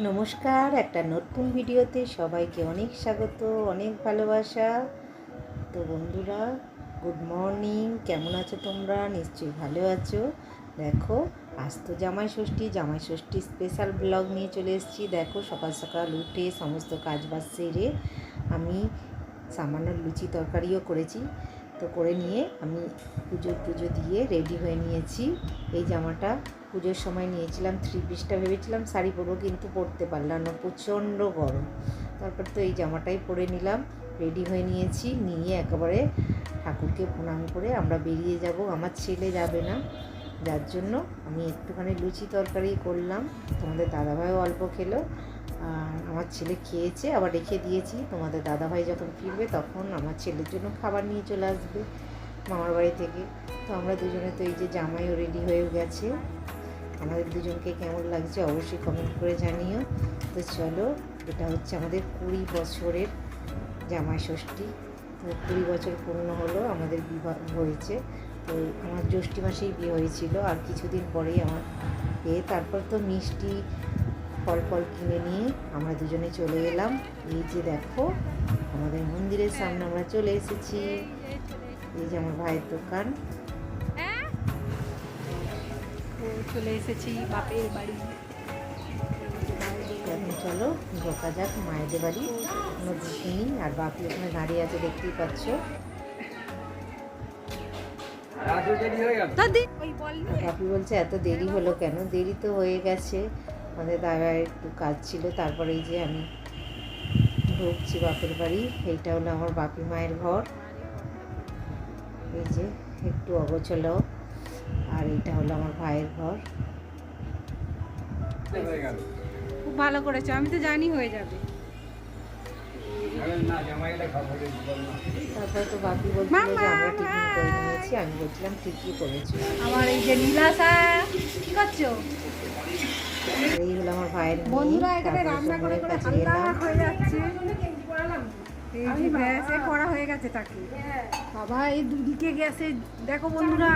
নমস্কার, একটা নতুন ভিডিওতে সবাইকে অনেক স্বাগত, অনেক ভালোবাসা। তো বন্ধুরা গুড মর্নিং কেমন আছো তোমরা? নিশ্চয়ই ভালো আছো। দেখো, আজ তো জামাই ষষ্ঠী জামাই ষষ্ঠী স্পেশাল ব্লগ নিয়ে চলে এসেছি। দেখো, সকাল সকাল উঠে সমস্ত কাজ বাজ সেরে আমি সামান্য লুচি তরকারিও করেছি। তো করে নিয়ে আমি পুজো টুজো দিয়ে রেডি হয়ে নিয়েছি। এই জামাটা পুজোর সময় নিয়েছিলাম, থ্রি পিসটা ভেবেছিলাম শাড়ি পরবো কিন্তু পরতে পারলাম না, প্রচণ্ড গরম। তারপর তো এই জামাটাই পরে নিলাম, রেডি হয়ে নিয়েছি, নিয়ে একেবারে ঠাকুরকে প্রণাম করে আমরা বেরিয়ে যাব। আমার ছেলে যাবে না, যার জন্য আমি একটুখানি লুচি তরকারি করলাম। তোমাদের দাদাভাইও অল্প খেলো আমার ছেলে খেয়েছে, আবার রেখে দিয়েছি। তোমাদের দাদাভাই যখন ফিরবে তখন আমার ছেলের জন্য খাবার নিয়ে চলে আসবে মামার বাড়ি থেকে। তো আমরা দুজনে তো এই যে জামাইও রেডি হয়ে গেছে। আমাদের দুজনকে কেমন লাগছে অবশ্যই কমেন্ট করে জানিও। তো চলো, এটা হচ্ছে আমাদের কুড়ি বছরের জামাই ষষ্ঠী। কুড়ি বছর পূর্ণ হলো, আমাদের বিবাহ হয়েছে। তো আমার জ্যৈষ্ঠী মাসেই বিয়ে হয়েছিল, আর কিছুদিন পরেই আমার এ তারপর তো মিষ্টি ফল ফল কিনে নিয়ে আমরা দুজনে চলে এলাম। এই যে দেখো আমাদের মন্দিরের সামনে আমরা চলে এসেছি। এই যে আমার ভাইয়ের দোকান। ও চলে এসেছি বাপের বাড়ি। এখন চলো ঢোকা যাক মায়েদের বাড়ি। নদী কিনি আর বাপি ওখানে দাঁড়িয়ে আছে দেখতেই পাচ্ছ। বাপি বলছে এত দেরি হলো কেন? দেরি তো হয়ে গেছে। আমাদের দাদা একটু কাজ ছিল তারপরে এই যে আমি ঢুকছি বাপের বাড়ি এইটা হলো আমার বাপি মায়ের ঘর। এই যে একটু অগোছল আর এইটা হলো আমার ভাইয়ের ঘর। খুব ভালো করেছ আমি তো জানি হয়ে যাবে। তারপরে তো বাপি বলছিল আমরা টিফিন করে নিয়েছি আমি বলছিলাম ঠিকই করেছি। আমার এই যে নীলাশা কি করছ? এই হলো আমার ভাইয়ের বন্ধুরা এখানে রান্না করে করে ঠান্ডা হয়ে যাচ্ছে। গ্যাসে করা হয়ে গেছে তাকে। বাবা এই দুদিকে গ্যাসে দেখো বন্ধুরা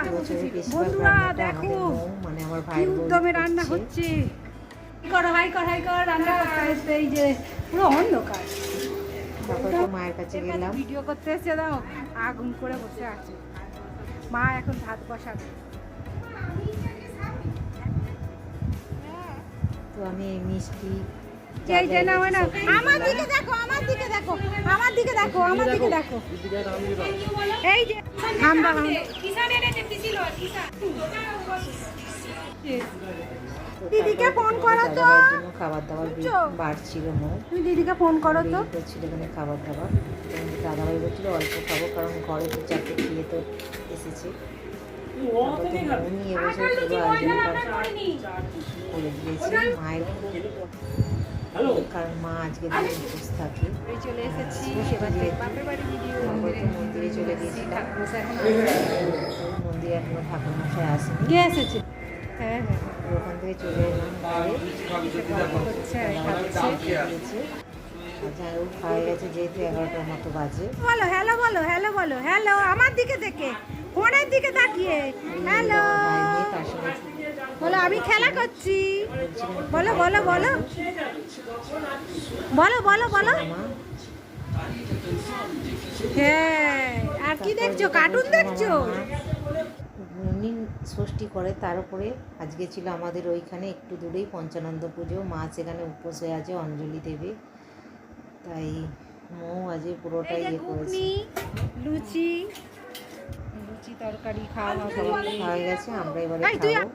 বন্ধুরা দেখো মানে আমার ভাইয়ের উদ্যমে রান্না করছে। হচ্ছে। কর হাই কর হাই কর রান্না করতে এই যে পুরো অন্ধকার। তারপর তো মায়ের কাছে গেলাম। ভিডিও করতে এসে দাও। আগুন করে বসে আছে। মা এখন ভাত বসাবে। তো আমি এই মিষ্টি আমার দিকে দেখো আমার দিকে দেখো আমার দিকে দেখো আমার দিকে দেখো এই যে হাম দিদিকে ফোন করো তো। খাবার দাবার বাড়ছিল মৌ। তুমি দিদিকে ফোন করো তো। করছিল এখানে খাবার দাবার। দাদাভাই বলছিল অল্প খাব কারণ ঘরে দু চারটে খেয়ে তো এসেছে। তো কারণ মা আজকে দিন উপোস থাকে। চলে এসেছি। মন্দিরে চলে গিয়েছিলাম। মন্দিরে এখনও ঠাকুর মশাই আসেনি। কে এসেছে? হ্যাঁ হ্যাঁ। ওখান থেকে চলে বলো হ্যালো বলো হ্যালো বলো হ্যালো আমার দিকে দেখে, ফোনের দিকে তাকিয়ে হ্যালো বলো, আমি খেলা করছি। বলো বলো বলো। বলো বলো বলো। হ্যাঁ আর কি দেখছ? কার্টুন দেখছ? ষষ্ঠী করে তার উপরে আজকে ছিল আমাদের ওইখানে একটু দূরেই পঞ্চানন্দ পুজো। মা সেখানে উপোস হয়ে আছে অঞ্জলি দেবে। তাই মৌ আজকে পুরোটাই ইয়ে করেছে। লুচি লুচি তরকারি খাওয়া খাওয়া গেছে আমরা এবারে খাব।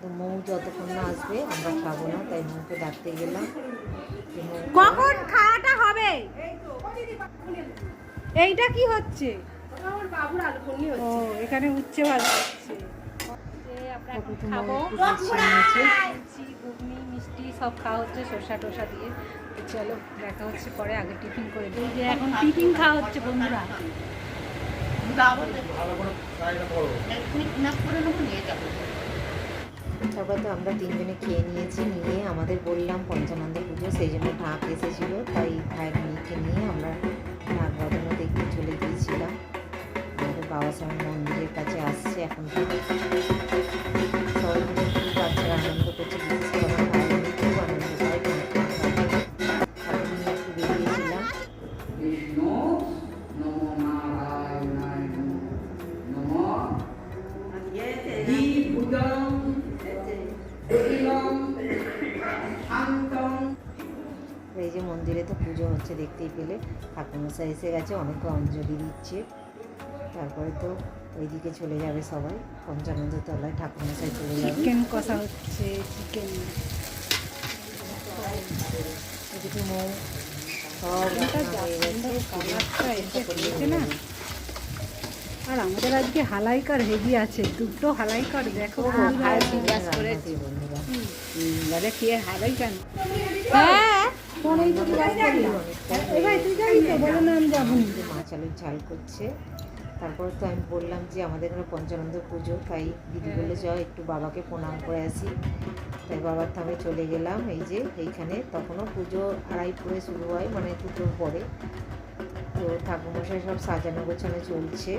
তো মৌ যতক্ষণ না আসবে আমরা খাব না তাই মৌকে ডাকতে গেলাম। কখন খাওয়াটা হবে? এইটা কি হচ্ছে? ও এখানে উচ্ছে ভালো হচ্ছে। আমরা এখন খাব। ঘুগনি মিষ্টি সব খাওয়া হচ্ছে শসা টসা দিয়ে। চলো দেখা হচ্ছে পরে আগে টিফিন করে দিই যে এখন টিফিন খাওয়া হচ্ছে বন্ধুরা। তারপর তো আমরা তিনজনে খেয়ে নিয়েছি নিয়ে আমাদের বললাম পঞ্চানন্দ পুজো সেই জন্য ঢাক এসেছিল তাই ভাইয়ের মেয়েকে নিয়ে আমরা ঢাক বাজানো দেখতে চলে গিয়েছিলাম। আমাদের বাবা স্বামী মন্দিরের কাছে আসছে এখন। মন্দিরে তো পুজো হচ্ছে দেখতেই পেলে। ঠাকুরমশাই এসে গেছে অনেকে অঞ্জলি দিচ্ছে। তারপরে তো ওইদিকে চলে যাবে সবাই পঞ্চানন্দ তলায় ঠাকুরমশাই চলে যাবে। চিকেন কষা হচ্ছে চিকেন এদিকে মৌ আর আমাদের আজকে হালাইকার হেভি আছে দুটো হালাইকার দেখো বন্ধুরা। বন্ধুরা বলে কি হারাই কেন? হ্যাঁ ফোনেই তো জিজ্ঞাসা করলাম এ তুই যাবি তো বলে না আমি যাব না। মাছ আলুর ঝাল করছে। তারপর তো আমি বললাম যে আমাদের এখানে পঞ্চানন্দ পুজো তাই দিদি বলল চ একটু বাবাকে প্রণাম করে আসি। তাই বাবার থামে চলে গেলাম। এই যে এইখানে তখনও পুজো আড়াই পরে শুরু হয় মানে পুজোর পরে। তো ঠাকুরমশাই সব সাজানো গোছানো চলছে।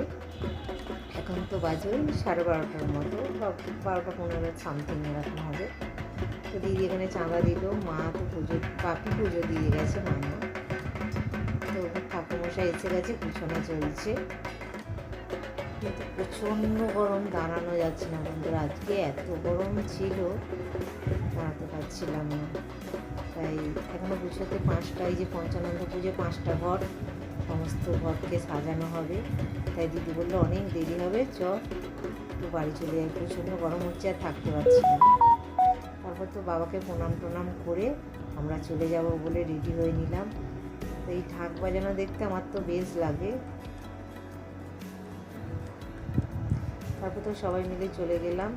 এখন তো বাজে সাড়ে বারোটার মতো বা বারোটা পনেরো সামথিং এরকম হবে। দিদি এখানে চাঁদা দিল। মা তো পুজো, বাপি পুজো দিয়ে গেছে মামা তো ঠাকুমশাই এসে গেছে পিছনে চলছে। কিন্তু প্রচণ্ড গরম, দাঁড়ানো যাচ্ছে না। বন্ধুরা আজকে এত গরম ছিল, দাঁড়াতে পারছিলাম না। তাই এখনও পুজোতে পাঁচটা, এই যে পঞ্চানন্দ পুজো পাঁচটা ঘর, সমস্ত ঘরকে সাজানো হবে। তাই দিদি বলল, অনেক দেরি হবে চ একটু বাড়ি চলে যাই। প্রচণ্ড গরম হচ্ছে আর থাকতে পারছি না। তো বাবাকে প্রণাম টনাম করে আমরা চলে যাব বলে রেডি হয়ে নিলাম। তো এই ঢাক বাজানো দেখতে আমার তো বেশ লাগে। তারপর তো সবাই মিলে চলে গেলাম।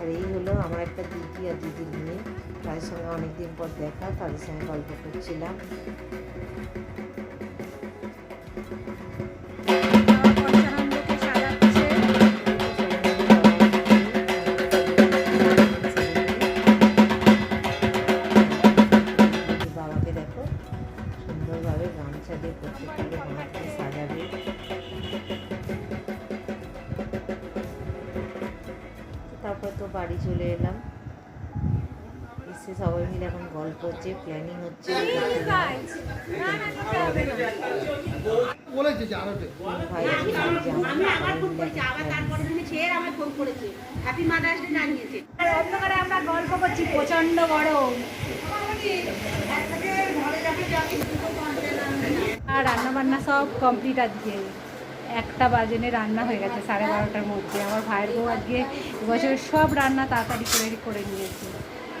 আর এই হলো আমার একটা দিদি আর দিদির মেয়ে। তাদের সঙ্গে অনেকদিন পর দেখা, তাদের সঙ্গে গল্প করছিলাম। বাড়ি চলে এলাম। এসে সবাই মিলে এখন গল্প হচ্ছে প্ল্যানিং হচ্ছে। আমরা গল্প করছি প্রচণ্ড গরম। আর রান্না বান্না সব কমপ্লিট আজকে। একটা বাজনে রান্না হয়ে গেছে, সাড়ে বারোটার মধ্যে। আমার ভাইয়ের বউ আজকে এবছর সব রান্না তাড়াতাড়ি করে করে নিয়েছে।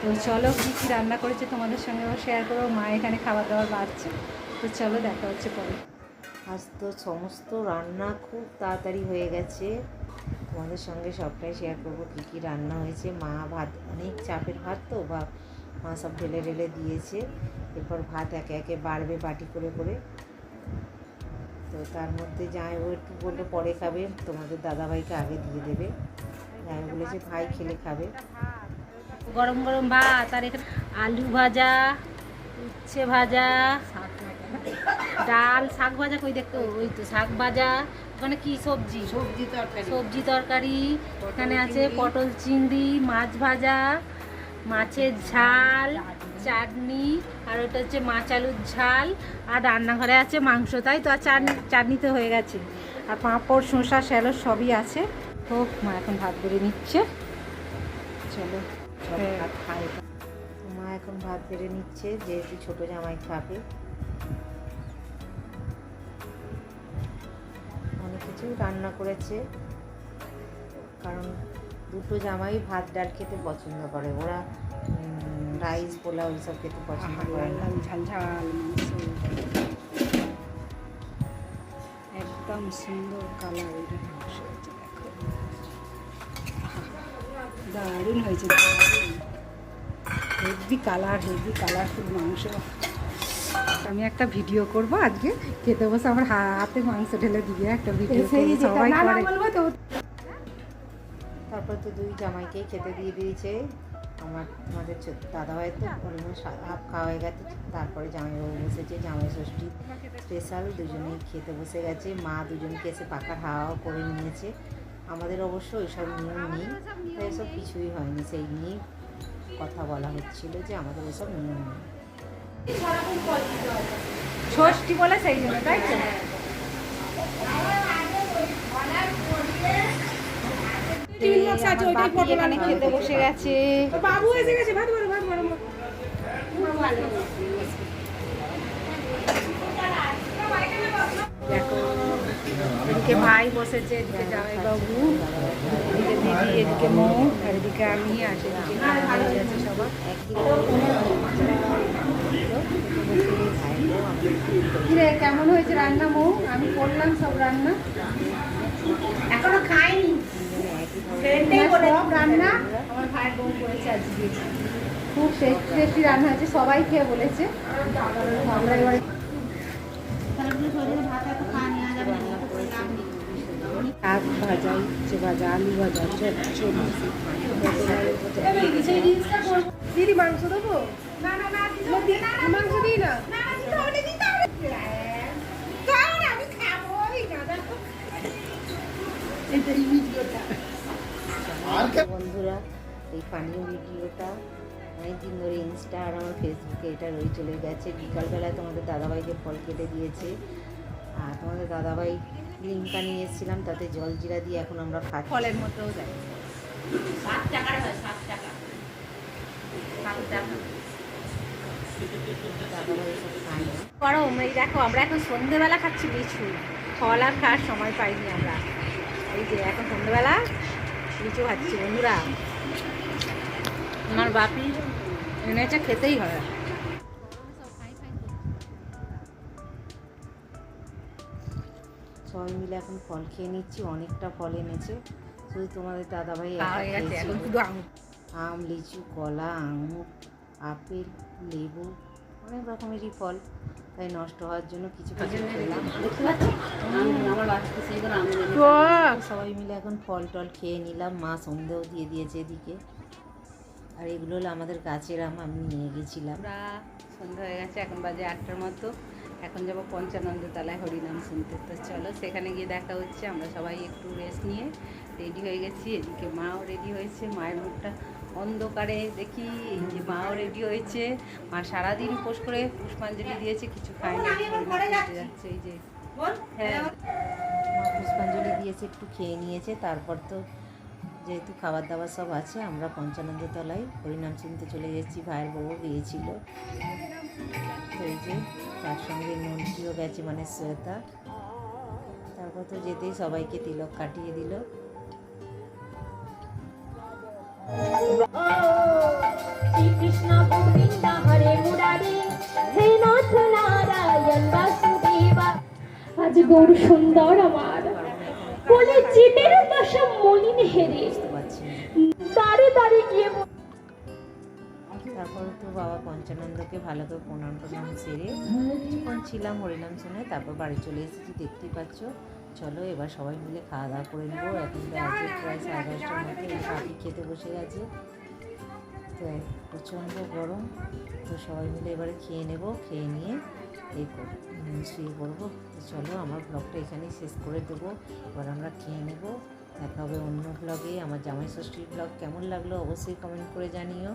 তো চলো কী কী রান্না করেছে তোমাদের সঙ্গে শেয়ার করব। মা এখানে খাবার দাবার বাড়ছে। তো চলো দেখা হচ্ছে পরে। আজ তো সমস্ত রান্না খুব তাড়াতাড়ি হয়ে গেছে। তোমাদের সঙ্গে সবটাই শেয়ার করব, কী কী রান্না হয়েছে। মা ভাত, অনেক চাপের ভাত তো, বা মা সব ঢেলে ঢেলে দিয়েছে। এরপর ভাত একে একে বাড়বে বাটি করে করে। তো তার মধ্যে যাই ও একটু বলল পরে খাবে তোমাদের দাদাভাইকে আগে দিয়ে দেবে। যাই বলেছে ভাই খেলে খাবে। গরম গরম ভাত আর এখানে আলু ভাজা উচ্ছে ভাজা ডাল শাক ভাজা কই দেখতো ওই তো শাক ভাজা ওখানে কি সবজি? সবজি তরকারি। সবজি তরকারি এখানে আছে পটল চিংড়ি মাছ ভাজা মাছের ঝাল চাটনি আর ওটা হচ্ছে মাছ আলুর ঝাল আর রান্নাঘরে আছে মাংস তাই তো? আর চাটনি চাটনিতে হয়ে গেছে। আর পাঁপড় শসা স্যালো সবই আছে। হোক মা এখন ভাত বেড়ে নিচ্ছে। চলো হ্যাঁ। খাই। মা এখন ভাত বেড়ে নিচ্ছে যেহেতু ছোটো জামাই খাবে। অনেক কিছুই রান্না করেছে। কারণ দুটো জামাই ভাত ডাল খেতে পছন্দ করে। ওরা রাইস পোলাও এইসব খেতে পছন্দ করে না ঝাল ঝাল একদম সুন্দর কালার এটা মাংস হয়েছে দেখো দারুণ হয়েছে হেভি কালার হেভি কালারফুল মাংস আমি একটা ভিডিও করব আজকে খেতে বসে আমার হাতে মাংস ঢেলে দিয়ে একটা ভিডিও সবাই করে তারপর তো দুই জামাইকেই খেতে দিয়ে দিয়েছে আমার আমাদের দাদাভাই তো অলমোস্ট হাফ খাওয়া হয়ে গেছে তারপরে জামাইবাবু বসেছে জামাই ষষ্ঠী স্পেশাল দুজনেই খেতে বসে গেছে মা দুজনকে এসে পাকার হাওয়াও করে নিয়েছে। আমাদের অবশ্য ওইসব নিয়ম নেই তাই এসব কিছুই হয়নি সেই নিয়ে কথা বলা হচ্ছিল যে আমাদের ওসব নিয়ম নেই। ষষ্ঠী বলে সেই জন্য তাই তো? এই আমার বাপি এখানে খেতে বসে গেছে। বাবু এসে গেছে ভাত বড় ভাত বড় এদিকে ভাই বসেছে এদিকে জামাইবাবু এদিকে দিদি এদিকে মৌ আর এদিকে আমি আর সেদিকে আছে সবার কিরে কেমন হয়েছে রান্না মৌ? আমি করলাম সব রান্না। এখনও খাইনি। রান্না আমার ভাই বউ করেছে আজকে। খুব টেস্টি টেস্টি রান্না হয়েছে সবাই খেয়ে বলেছে। আমরা এবারে শাক ভাজা উচ্ছে ভাজা আলু ভাজা দিদি মাংস দেবো? না না না মাংস দিই না। আর কে বন্ধুরা এই পানীয় ভিডিওটা অনেকদিন ধরে ইনস্টা আর আমার ফেসবুকে এটা রয়ে চলে গেছে। বিকালবেলায় তোমাদের দাদাভাইকে ফল কেটে দিয়েছে। আর তোমাদের দাদাভাই লিঙ্কা নিয়ে এসেছিলাম তাতে জল জিরা দিয়ে এখন আমরা খাচ্ছি। ফলের মধ্যেও যায় সাত টাকার হয় সাত টাকা। সাত গরম এই দেখো আমরা এখন সন্ধেবেলা খাচ্ছি লিচু। ফল আর খাওয়ার সময় পাইনি আমরা। এই যে এখন সন্ধেবেলা লিচু খাচ্ছি বন্ধুরা। আমার বাপি এনেছে খেতেই হবে। সবাই মিলে এখন ফল খেয়ে নিচ্ছি অনেকটা ফল এনেছে। শুধু তোমাদের দাদাভাই। এখন শুধু আম লিচু কলা আঙুর আপেল লেবু অনেক রকমেরই ফল তাই নষ্ট হওয়ার জন্য কিছু কিছু খেলাম। সবাই মিলে এখন ফল টল খেয়ে নিলাম। মা সন্ধেও দিয়ে দিয়েছে এদিকে। আর এগুলো হলো আমাদের গাছের আম আমি নিয়ে গেছিলাম। সন্ধ্যা হয়ে গেছে এখন বাজে আটটার মতো। এখন যাব পঞ্চানন্দ তলায় হরিনাম শুনতে। তো চলো সেখানে গিয়ে দেখা হচ্ছে। আমরা সবাই একটু রেস্ট নিয়ে রেডি হয়ে গেছি। এদিকে মাও রেডি হয়েছে মায়ের মুখটা অন্ধকারে দেখি এই যে মাও রেডি হয়েছে। মা সারাদিন উপোস করে পুষ্পাঞ্জলি দিয়েছে কিছু খায়নি। যাচ্ছে। এই যে। হ্যাঁ। মা পুষ্পাঞ্জলি দিয়েছে একটু খেয়ে নিয়েছে তারপর তো যেহেতু খাবার দাবার সব আছে আমরা পঞ্চানন্দ তলায় হরিনাম শুনতে চলে গেছি ভাইয়ের বউ গিয়েছিল। এই যে তার সঙ্গে নন্টিও গেছে মানে শ্বেতা। তারপর তো যেতেই সবাইকে তিলক কাটিয়ে দিল। আজ গৌর সুন্দর আমার। বলে দশা মলিন হেরে। দাঁড়ে দাঁড়ে গিয়ে তারপর তো বাবা পঞ্চানন্দকে ভালো করে প্রণাম প্রণাম সেরে কিছুক্ষণ ছিলাম হরিনাম শুনে তারপর বাড়ি চলে এসেছি, দেখতেই পাচ্ছ। চলো, এবার সবাই মিলে খাওয়া দাওয়া করে নেব। এখন তো আজকে প্রায় সাড়ে দশটার মধ্যে পাখি খেতে বসে গেছে। তো প্রচণ্ড গরম, তো সবাই মিলে এবারে খেয়ে নেব, খেয়ে নিয়ে এই শুয়ে পড়ব। তো চলো, আমার ব্লগটা এখানেই শেষ করে দেবো। এবার আমরা খেয়ে নেব। দেখা হবে অন্য ব্লগে আমার জামাই ষষ্ঠীর ব্লগ কেমন লাগল অবশ্যই কমেন্ট করে জানিও।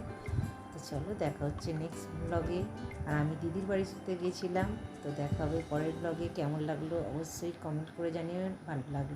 তো চলো দেখা হচ্ছে নেক্সট ব্লগে আর আমি দিদির বাড়ি শুতে গিয়েছিলাম, তো দেখা হবে পরের ব্লগে কেমন লাগল অবশ্যই কমেন্ট করে জানিও, ভালো লাগল।